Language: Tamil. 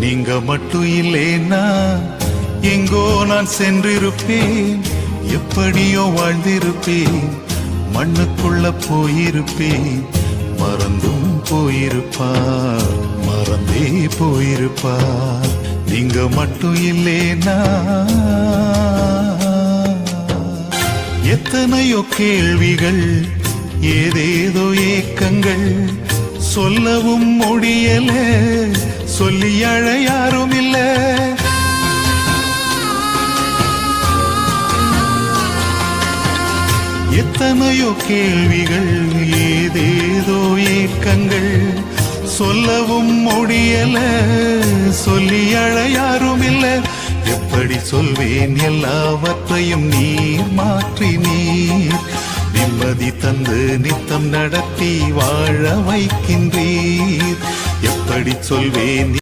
நீங்க மட்டும் இல்லைன்னா எங்கோ நான் சென்றிருப்பேன். எப்படியோ வாழ்ந்திருப்பேன். மண்ணுக்குள்ள போயிருப்பேன். மறந்தும் போயிருப்பார். மறந்தே போயிருப்பார். நீங்க மட்டும் இல்லைனா எத்தனையோ கேள்விகள் ஏதேதோ ஏக்கங்கள். சொல்லவும் முடியல சொல்ல எத்தனையோ கேள்விகள் ஏதேதோ ஏக்கங்கள். சொல்லவும் முடியல சொல்லி யாரும் இல்ல எப்படி சொல்வேன் எல்லாவற்றையும் நீர் மாற்றி நீர் நிம்மதி தந்து நித்தம் நடத்தி வாழ வைக்கின்றீர். எப்படி சொல்வேன்